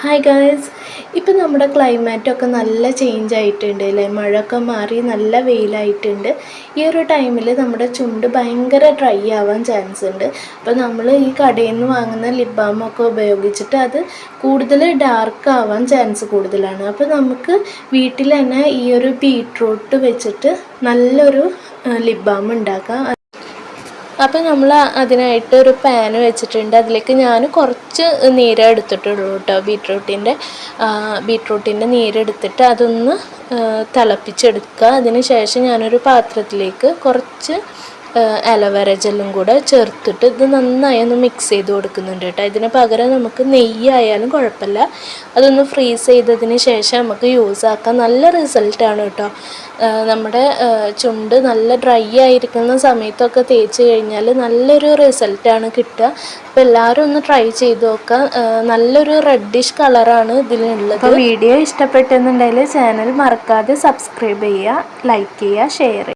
Hi guys ഇപ്പം നമ്മുടെ ക്ലൈമാറ്റൊക്കെ നല്ല ചേഞ്ച് ആയിട്ടുണ്ട് അല്ലേ? മഴയൊക്കെ മാറി നല്ല വെയിലായിട്ടുണ്ട്. ഈ ഒരു ടൈമിൽ നമ്മുടെ ചുണ്ട് ഭയങ്കര ഡ്രൈ ആവാൻ ചാൻസ് ഉണ്ട്. അപ്പോൾ നമ്മൾ ഈ കടയിൽ നിന്ന് വാങ്ങുന്ന ലിപ് ബാമൊക്കെ ഉപയോഗിച്ചിട്ട് അത് കൂടുതൽ ഡാർക്ക് ആവാൻ ചാൻസ് കൂടുതലാണ്. അപ്പോൾ നമുക്ക് വീട്ടിൽ തന്നെ ഈ ഒരു ബീട്രൂട്ട് വെച്ചിട്ട് നല്ലൊരു ലിപ് ബാം ഉണ്ടാക്കാം. അപ്പോൾ നമ്മൾ അതിനായിട്ട് ഒരു പാൻ വെച്ചിട്ടുണ്ട്. അതിലേക്ക് ഞാൻ കുറച്ച് നീര് എടുത്തിട്ടുള്ളൂ കേട്ടോ. ബീട്രൂട്ടിന്റെ ബീട്രൂട്ടിന്റെ നീരെടുത്തിട്ട് അതൊന്ന് തിളപ്പിച്ചെടുക്കുക. അതിന് ശേഷം ഞാനൊരു പാത്രത്തിലേക്ക് കുറച്ച് അലോവേര ജെല്ലും കൂടെ ചേർത്തിട്ട് ഇത് നന്നായി ഒന്ന് മിക്സ് ചെയ്ത് കൊടുക്കുന്നുണ്ട് കേട്ടോ. ഇതിന് പകരം നമുക്ക് നെയ്യായാലും കുഴപ്പമില്ല. അതൊന്ന് ഫ്രീസ് ചെയ്തതിന് ശേഷം നമുക്ക് യൂസ് ആക്കാം. നല്ല റിസൾട്ടാണ് കേട്ടോ. നമ്മുടെ ചുണ്ട് നല്ല ഡ്രൈ ആയിരിക്കുന്ന സമയത്തൊക്കെ തേച്ച് കഴിഞ്ഞാൽ നല്ലൊരു റിസൾട്ടാണ് കിട്ടുക. അപ്പോൾ എല്ലാവരും ഒന്ന് ട്രൈ ചെയ്ത് നോക്കുക നല്ലൊരു റെഡിഷ് കളറാണ് ഇതിലുള്ളത്. വീഡിയോ ഇഷ്ടപ്പെട്ടെന്നുണ്ടെങ്കിൽ ചാനൽ മറക്കാതെ സബ്സ്ക്രൈബ് ചെയ്യുക ലൈക്ക് ചെയ്യുക ഷെയർ ചെയ്യുക.